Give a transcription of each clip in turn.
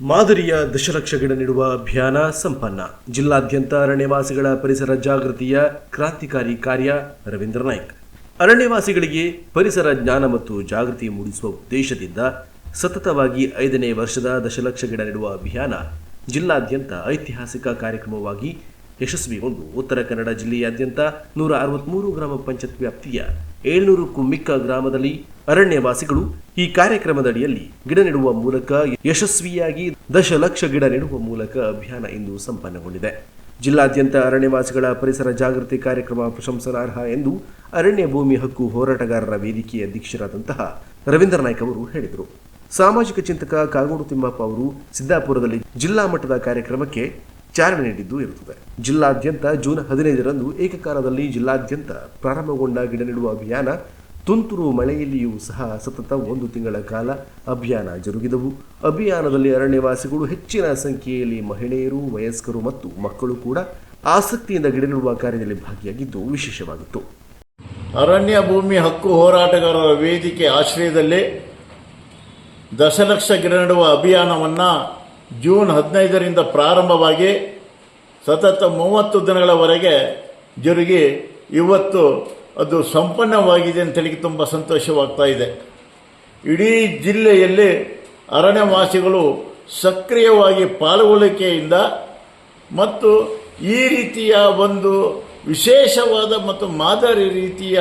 ಮಾದರಿಯ ದಶಲಕ್ಷ ಗಿಡ ನೆಡುವ ಅಭಿಯಾನ ಸಂಪನ್ನ. ಜಿಲ್ಲಾದ್ಯಂತ ಅರಣ್ಯವಾಸಿಗಳ ಪರಿಸರ ಜಾಗೃತಿಯ ಕ್ರಾಂತಿಕಾರಿ ಕಾರ್ಯ ರವೀಂದ್ರ ನಾಯ್ಕ್. ಅರಣ್ಯವಾಸಿಗಳಿಗೆ ಪರಿಸರ ಜ್ಞಾನ ಮತ್ತು ಜಾಗೃತಿ ಮೂಡಿಸುವ ಉದ್ದೇಶದಿಂದ ಸತತವಾಗಿ ಐದನೇ ವರ್ಷದ ದಶಲಕ್ಷ ಗಿಡ ನೆಡುವ ಅಭಿಯಾನ ಜಿಲ್ಲಾದ್ಯಂತ ಐತಿಹಾಸಿಕ ಕಾರ್ಯಕ್ರಮವಾಗಿ ಯಶಸ್ವಿಗೊಂಡು ಉತ್ತರ ಕನ್ನಡ ಜಿಲ್ಲೆಯಾದ್ಯಂತ ನೂರ ಅರವತ್ಮೂರು ಗ್ರಾಮ ಪಂಚಾಯತ್ ವ್ಯಾಪ್ತಿಯ ಏಳ್ನೂರಕ್ಕೂ ಮಿಕ್ಕ ಗ್ರಾಮದಲ್ಲಿ ಅರಣ್ಯವಾಸಿಗಳು ಈ ಕಾರ್ಯಕ್ರಮದಡಿಯಲ್ಲಿ ಗಿಡ ನೆಡುವ ಮೂಲಕ ಯಶಸ್ವಿಯಾಗಿ ದಶಲಕ್ಷ ಗಿಡ ನೆಡುವ ಮೂಲಕ ಅಭಿಯಾನ ಇಂದು ಸಂಪನ್ನಗೊಂಡಿದೆ. ಜಿಲ್ಲಾದ್ಯಂತ ಅರಣ್ಯವಾಸಿಗಳ ಪರಿಸರ ಜಾಗೃತಿ ಕಾರ್ಯಕ್ರಮ ಪ್ರಶಂಸನಾರ್ಹ ಎಂದು ಅರಣ್ಯ ಭೂಮಿ ಹಕ್ಕು ಹೋರಾಟಗಾರರ ವೇದಿಕೆಯ ಅಧ್ಯಕ್ಷರಾದಂತಹ ರವೀಂದ್ರ ನಾಯ್ಕ ಅವರು ಹೇಳಿದರು. ಸಾಮಾಜಿಕ ಚಿಂತಕ ಕಾಗೋಡು ತಿಮ್ಮಪ್ಪ ಅವರು ಸಿದ್ದಾಪುರದಲ್ಲಿ ಜಿಲ್ಲಾ ಮಟ್ಟದ ಕಾರ್ಯಕ್ರಮಕ್ಕೆ ಚಾಲನೆ ನೀಡಿದ್ದು ಇರುತ್ತದೆ. ಜಿಲ್ಲಾದ್ಯಂತ ಜೂನ್ ಹದಿನೈದರಂದು ಏಕಕಾಲದಲ್ಲಿ ಜಿಲ್ಲಾದ್ಯಂತ ಪ್ರಾರಂಭಗೊಂಡ ಗಿಡ ನೆಡುವ ಅಭಿಯಾನ. ತುಂತುರು ಮಳೆಯಲ್ಲಿಯೂ ಸಹ ಸತತ ಒಂದು ತಿಂಗಳ ಕಾಲ ಅಭಿಯಾನ ಜರುಗಿದವು. ಅಭಿಯಾನದಲ್ಲಿ ಅರಣ್ಯವಾಸಿಗಳು ಹೆಚ್ಚಿನ ಸಂಖ್ಯೆಯಲ್ಲಿ ಮಹಿಳೆಯರು, ವಯಸ್ಕರು ಮತ್ತು ಮಕ್ಕಳು ಕೂಡ ಆಸಕ್ತಿಯಿಂದ ಗಿಡ ನೆಡುವ ಕಾರ್ಯದಲ್ಲಿ ಭಾಗಿಯಾಗಿದ್ದು ವಿಶೇಷವಾಗಿತ್ತು. ಅರಣ್ಯ ಭೂಮಿ ಹಕ್ಕು ಹೋರಾಟಗಾರರ ವೇದಿಕೆ ಆಶ್ರಯದಲ್ಲಿ ದಶಲಕ್ಷ ಗಿಡ ನೆಡುವ ಅಭಿಯಾನವನ್ನು ಜೂನ್ ಹದಿನೈದರಿಂದ ಪ್ರಾರಂಭವಾಗಿ ಸತತ ಮೂವತ್ತು ದಿನಗಳವರೆಗೆ ಜರುಗಿ ಇವತ್ತು ಅದು ಸಂಪನ್ನವಾಗಿದೆ ಅಂತೇಳಿ ತುಂಬ ಸಂತೋಷವಾಗ್ತಾ ಇದೆ. ಇಡೀ ಜಿಲ್ಲೆಯಲ್ಲಿ ಅರಣ್ಯವಾಸಿಗಳು ಸಕ್ರಿಯವಾಗಿ ಪಾಲ್ಗೊಳ್ಳಿಕೆಯಿಂದ ಮತ್ತು ಈ ರೀತಿಯ ಒಂದು ವಿಶೇಷವಾದ ಮತ್ತು ಮಾದರಿ ರೀತಿಯ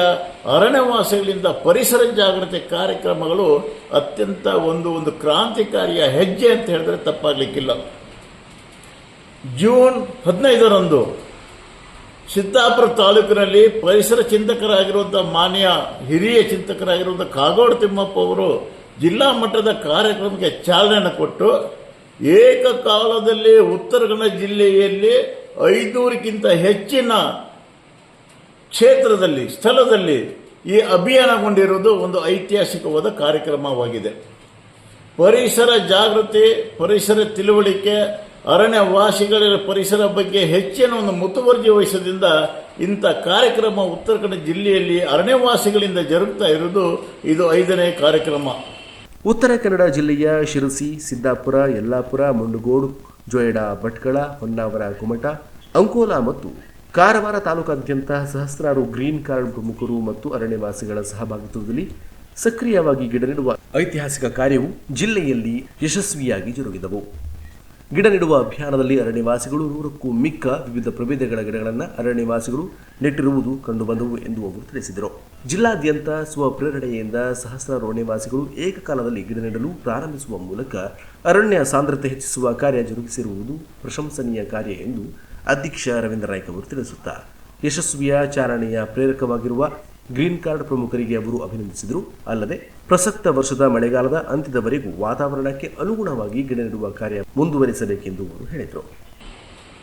ಅರಣ್ಯವಾಸಿಗಳಿಂದ ಪರಿಸರ ಜಾಗೃತಿ ಕಾರ್ಯಕ್ರಮಗಳು ಅತ್ಯಂತ ಒಂದು ಒಂದು ಕ್ರಾಂತಿಕಾರಿಯ ಹೆಜ್ಜೆ ಅಂತ ಹೇಳಿದ್ರೆ ತಪ್ಪಾಗಲಿಕ್ಕಿಲ್ಲ. ಜೂನ್ ಹದಿನೈದರಂದು ಸಿದ್ದಾಪುರ ತಾಲೂಕಿನಲ್ಲಿ ಪರಿಸರ ಚಿಂತಕರಾಗಿರುವಂಥ ಮಾನ್ಯ ಹಿರಿಯ ಚಿಂತಕರಾಗಿರುವಂಥ ಕಾಗೋಡು ತಿಮ್ಮಪ್ಪ ಅವರು ಜಿಲ್ಲಾ ಮಟ್ಟದ ಕಾರ್ಯಕ್ರಮಕ್ಕೆ ಚಾಲನೆಯನ್ನು ಕೊಟ್ಟು ಏಕಕಾಲದಲ್ಲಿ ಉತ್ತರ ಕನ್ನಡ ಜಿಲ್ಲೆಯಲ್ಲಿ ಐದೂರಕ್ಕಿಂತ ಹೆಚ್ಚಿನ ಕ್ಷೇತ್ರದಲ್ಲಿ, ಸ್ಥಳದಲ್ಲಿ ಈ ಅಭಿಯಾನಗೊಂಡಿರುವುದು ಒಂದು ಐತಿಹಾಸಿಕವಾದ ಕಾರ್ಯಕ್ರಮವಾಗಿದೆ. ಪರಿಸರ ಜಾಗೃತಿ, ಪರಿಸರ ತಿಳುವಳಿಕೆ ಅರಣ್ಯವಾಸಿಗಳ ಪರಿಸರ ಬಗ್ಗೆ ಹೆಚ್ಚಿನ ಒಂದು ಮುತುವರ್ಜಿ ವಹಿಸದಿಂದ ಇಂಥ ಕಾರ್ಯಕ್ರಮ ಉತ್ತರ ಕನ್ನಡ ಜಿಲ್ಲೆಯಲ್ಲಿ ಅರಣ್ಯವಾಸಿಗಳಿಂದ ಜರುಗ್ತಾ ಇರುವುದು ಇದು ಐದನೇ ಕಾರ್ಯಕ್ರಮ. ಉತ್ತರ ಕನ್ನಡ ಜಿಲ್ಲೆಯ ಶಿರಸಿ, ಸಿದ್ದಾಪುರ, ಯಲ್ಲಾಪುರ, ಮುಂಡುಗೋಡು, ಜೋಯಡ, ಭಟ್ಕಳ, ಹೊನ್ನಾವರ ಕುಮಟ ಅಂಕೋಲಾ ಮತ್ತು ಕಾರವಾರ ತಾಲೂಕಾದ್ಯಂತ ಸಹಸ್ರಾರು ಗ್ರೀನ್ ಕಾರ್ಡ್ ಪ್ರಮುಖರು ಮತ್ತು ಅರಣ್ಯವಾಸಿಗಳ ಸಹಭಾಗಿತ್ವದಲ್ಲಿ ಸಕ್ರಿಯವಾಗಿ ಗಿಡ ಐತಿಹಾಸಿಕ ಕಾರ್ಯವು ಜಿಲ್ಲೆಯಲ್ಲಿ ಯಶಸ್ವಿಯಾಗಿ ಜರುಗಿದವು. ಗಿಡ ನೆಡುವ ಅಭಿಯಾನದಲ್ಲಿ ಅರಣ್ಯವಾಸಿಗಳು ನೂರಕ್ಕೂ ಮಿಕ್ಕ ವಿವಿಧ ಪ್ರಭೇದಗಳ ಗಿಡಗಳನ್ನು ಅರಣ್ಯವಾಸಿಗಳು ನೆಟ್ಟಿರುವುದು ಕಂಡುಬಂದವು ಎಂದು ಅವರು ತಿಳಿಸಿದರು. ಜಿಲ್ಲಾದ್ಯಂತ ಸ್ವಪ್ರೇರಣೆಯಿಂದ ಸಹಸ್ರಾರು ಅರಣ್ಯವಾಸಿಗಳು ಏಕಕಾಲದಲ್ಲಿ ಗಿಡ ನೆಡಲು ಪ್ರಾರಂಭಿಸುವ ಮೂಲಕ ಅರಣ್ಯ ಸಾಂದ್ರತೆ ಹೆಚ್ಚಿಸುವ ಕಾರ್ಯ ಜರುಗಿಸಿರುವುದು ಪ್ರಶಂಸನೀಯ ಕಾರ್ಯ ಎಂದು ಅಧ್ಯಕ್ಷ ರವೀಂದ್ರ ನಾಯ್ಕ್ ಅವರು ತಿಳಿಸುತ್ತಾ, ಯಶಸ್ವಿಯ ಚಾರಣೆಯ ಪ್ರೇರಕವಾಗಿರುವ ಗ್ರೀನ್ ಕಾರ್ಡ್ ಪ್ರಮುಖರಿಗೆ ಅವರು ಅಭಿನಂದಿಸಿದರು. ಅಲ್ಲದೆ, ಪ್ರಸಕ್ತ ವರ್ಷದ ಮಳೆಗಾಲದ ಅಂತ್ಯದವರೆಗೂ ವಾತಾವರಣಕ್ಕೆ ಅನುಗುಣವಾಗಿ ಗಿಡ ನೆಡುವ ಕಾರ್ಯ ಮುಂದುವರಿಸಬೇಕೆಂದು ಅವರು ಹೇಳಿದರು.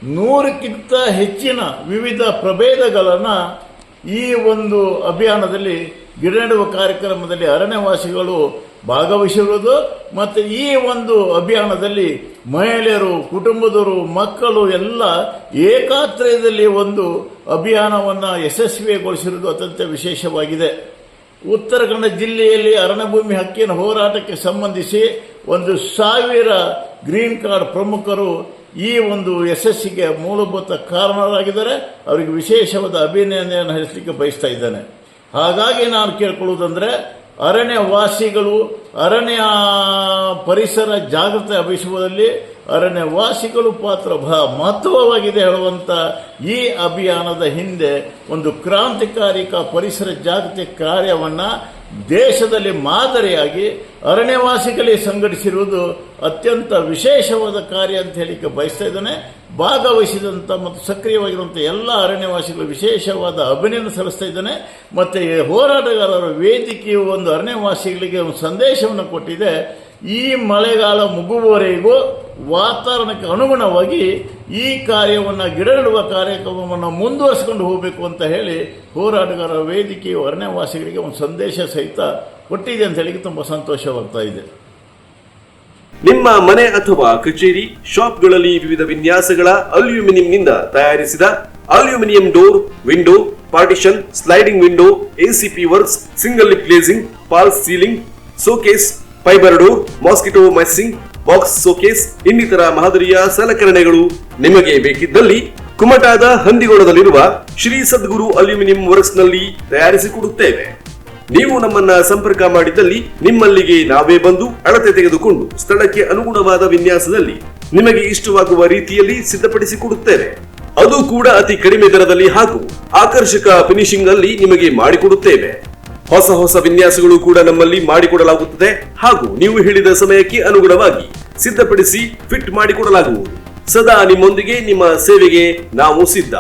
ನೂರಕ್ಕಿಂತ ಹೆಚ್ಚಿನ ವಿವಿಧ ಪ್ರಭೇದಗಳನ್ನು ಈ ಒಂದು ಅಭಿಯಾನದಲ್ಲಿ ಗಿಡ ನೆಡುವ ಕಾರ್ಯಕ್ರಮದಲ್ಲಿ ಅರಣ್ಯವಾಸಿಗಳು ಭಾಗವಹಿಸಿರುವುದು ಮತ್ತು ಈ ಒಂದು ಅಭಿಯಾನದಲ್ಲಿ ಮಹಿಳೆಯರು, ಕುಟುಂಬದವರು, ಮಕ್ಕಳು ಎಲ್ಲ ಏಕಾತ್ರಯದಲ್ಲಿ ಒಂದು ಅಭಿಯಾನವನ್ನು ಯಶಸ್ವಿಗೊಳಿಸಿರುವುದು ಅತ್ಯಂತ ವಿಶೇಷವಾಗಿದೆ. ಉತ್ತರ ಕನ್ನಡ ಜಿಲ್ಲೆಯಲ್ಲಿ ಅರಣ್ಯಭೂಮಿ ಹಕ್ಕಿನ ಹೋರಾಟಕ್ಕೆ ಸಂಬಂಧಿಸಿ ಒಂದು ಸಾವಿರ ಗ್ರೀನ್ ಕಾರ್ಡ್ ಪ್ರಮುಖರು ಈ ಒಂದು ಯಶಸ್ಸಿಗೆ ಮೂಲಭೂತ ಕಾರಣರಾಗಿದ್ದಾರೆ. ಅವರಿಗೆ ವಿಶೇಷವಾದ ಅಭಿನಂದನೆಯನ್ನು ಹರಿಸಲಿಕ್ಕೆ ಬಯಸ್ತಾ ಇದ್ದೇನೆ. ಹಾಗಾಗಿ ನಾನು ಕೇಳ್ಕೊಳ್ಳುವುದಂದ್ರೆ ಅರಣ್ಯವಾಸಿಗಳು ಅರಣ್ಯ ಪರಿಸರ ಜಾಗೃತಿ ಅಭಿಸುವುದರಲ್ಲಿ ಅರಣ್ಯವಾಸಿಗಳು ಪಾತ್ರ ಬಹಳ ಮಹತ್ವವಾಗಿದೆ ಹೇಳುವಂಥ ಈ ಅಭಿಯಾನದ ಹಿಂದೆ ಒಂದು ಕ್ರಾಂತಿಕಾರಿಕ ಪರಿಸರ ಜಾಗೃತಿ ಕಾರ್ಯವನ್ನು ದೇಶದಲ್ಲಿ ಮಾದರಿಯಾಗಿ ಅರಣ್ಯವಾಸಿಗಳಿಗೆ ಸಂಘಟಿಸಿರುವುದು ಅತ್ಯಂತ ವಿಶೇಷವಾದ ಕಾರ್ಯ ಅಂತ ಹೇಳಿಕ್ಕೆ ಬಯಸ್ತಾ ಇದ್ದಾನೆ. ಭಾಗವಹಿಸಿದಂಥ ಮತ್ತು ಸಕ್ರಿಯವಾಗಿರುವಂಥ ಎಲ್ಲ ಅರಣ್ಯವಾಸಿಗಳು ವಿಶೇಷವಾದ ಅಭಿನಂದನೆ ಸಲ್ಲಿಸ್ತಾ ಇದ್ದಾನೆ. ಮತ್ತು ಹೋರಾಟಗಾರರ ವೇದಿಕೆಯು ಒಂದು ಅರಣ್ಯವಾಸಿಗಳಿಗೆ ಒಂದು ಸಂದೇಶವನ್ನು ಕೊಟ್ಟಿದೆ. ಈ ಮಳೆಗಾಲ ಮುಗುವವರೆಗೂ ವಾತಾವರಣಕ್ಕೆ ಅನುಗುಣವಾಗಿ ಈ ಕಾರ್ಯವನ್ನು ಗಿಡ ನೆಡುವ ಕಾರ್ಯಕ್ರಮವನ್ನು ಮುಂದುವರಿಸಿಕೊಂಡು ಹೋಗಬೇಕು ಅಂತ ಹೇಳಿ ಹೋರಾಟಗಾರರ ವೇದಿಕೆಯು ಅರಣ್ಯವಾಸಿಗಳಿಗೆ ಒಂದು ಸಂದೇಶ ಸಹಿತ ಕೊಟ್ಟಿದೆ ಅಂತ ಹೇಳಿ ತುಂಬ ಸಂತೋಷವಾಗ್ತಾ ಇದೆ. ನಿಮ್ಮ ಮನೆ ಅಥವಾ ಕಚೇರಿ, ಶಾಪ್ಗಳಲ್ಲಿ ವಿವಿಧ ವಿನ್ಯಾಸಗಳ ಅಲ್ಯೂಮಿನಿಯಂನಿಂದ ತಯಾರಿಸಿದ aluminium door, window, partition, sliding window ACP works, single glazing false ceiling, showcase fibre door mosquito meshing box, showcase, ಇನ್ನಿತರ ಮಾದರಿಯ ಸಲಕರಣೆಗಳು ನಿಮಗೆ ಬೇಕಿದ್ದಲ್ಲಿ ಕುಮಟಾದ ಹಂದಿಗೋಳದಲ್ಲಿರುವ ಶ್ರೀ ಸದ್ಗುರು ಅಲ್ಯೂಮಿನಿಯಂ ವರ್ಕ್ಸ್ನಲ್ಲಿ ತಯಾರಿಸಿಕೊಡುತ್ತೇವೆ. ನೀವು ನಮ್ಮನ್ನ ಸಂಪರ್ಕ ಮಾಡಿದಲ್ಲಿ ನಿಮ್ಮಲ್ಲಿಗೆ ನಾವೇ ಬಂದು ಅಳತೆ ತೆಗೆದುಕೊಂಡು ಸ್ಥಳಕ್ಕೆ ಅನುಗುಣವಾದ ವಿನ್ಯಾಸದಲ್ಲಿ ನಿಮಗೆ ಇಷ್ಟವಾಗುವ ರೀತಿಯಲ್ಲಿ ಸಿದ್ಧಪಡಿಸಿಕೊಡುತ್ತೇವೆ. ಅದು ಕೂಡ ಅತಿ ಕಡಿಮೆ ದರದಲ್ಲಿ ಹಾಗೂ ಆಕರ್ಷಕ ಫಿನಿಶಿಂಗ್ ಅಲ್ಲಿ ನಿಮಗೆ ಮಾಡಿಕೊಡುತ್ತೇವೆ. ಹೊಸ ಹೊಸ ವಿನ್ಯಾಸಗಳು ಕೂಡ ನಮ್ಮಲ್ಲಿ ಮಾಡಿಕೊಡಲಾಗುತ್ತದೆ. ಹಾಗೂ ನೀವು ಹೇಳಿದ ಸಮಯಕ್ಕೆ ಅನುಗುಣವಾಗಿ ಸಿದ್ಧಪಡಿಸಿ ಫಿಟ್ ಮಾಡಿಕೊಡಲಾಗುವುದು. ಸದಾ ನಿಮ್ಮೊಂದಿಗೆ ನಿಮ್ಮ ಸೇವೆಗೆ ನಾವು ಸಿದ್ಧ.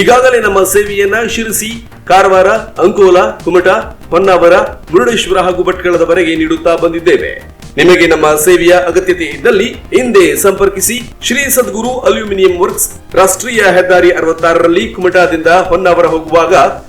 ಈಗಾಗಲೇ ನಮ್ಮ ಸೇವೆಯನ್ನ ಶಿರಸಿ ಕಾರವಾರ, ಅಂಕೋಲ, ಕುಮಟ, ಹೊನ್ನಾವರ, ಮುರುಡೇಶ್ವರ ಹಾಗೂ ಭಟ್ಕಳದವರೆಗೆ ನೀಡುತ್ತಾ ಬಂದಿದ್ದೇವೆ. ನಿಮಗೆ ನಮ್ಮ ಸೇವೆಯ ಅಗತ್ಯತೆ ಇದ್ದಲ್ಲಿ ಹಿಂದೆ ಸಂಪರ್ಕಿಸಿ ಶ್ರೀ ಸದ್ಗುರು ಅಲ್ಯೂಮಿನಿಯಂ ವರ್ಕ್ಸ್ ರಾಷ್ಟ್ರೀಯ ಹೆದ್ದಾರಿ ಅರವತ್ತಾರರಲ್ಲಿ ಕುಮಟಾದಿಂದ ಹೊನ್ನಾವರ ಹೋಗುವಾಗ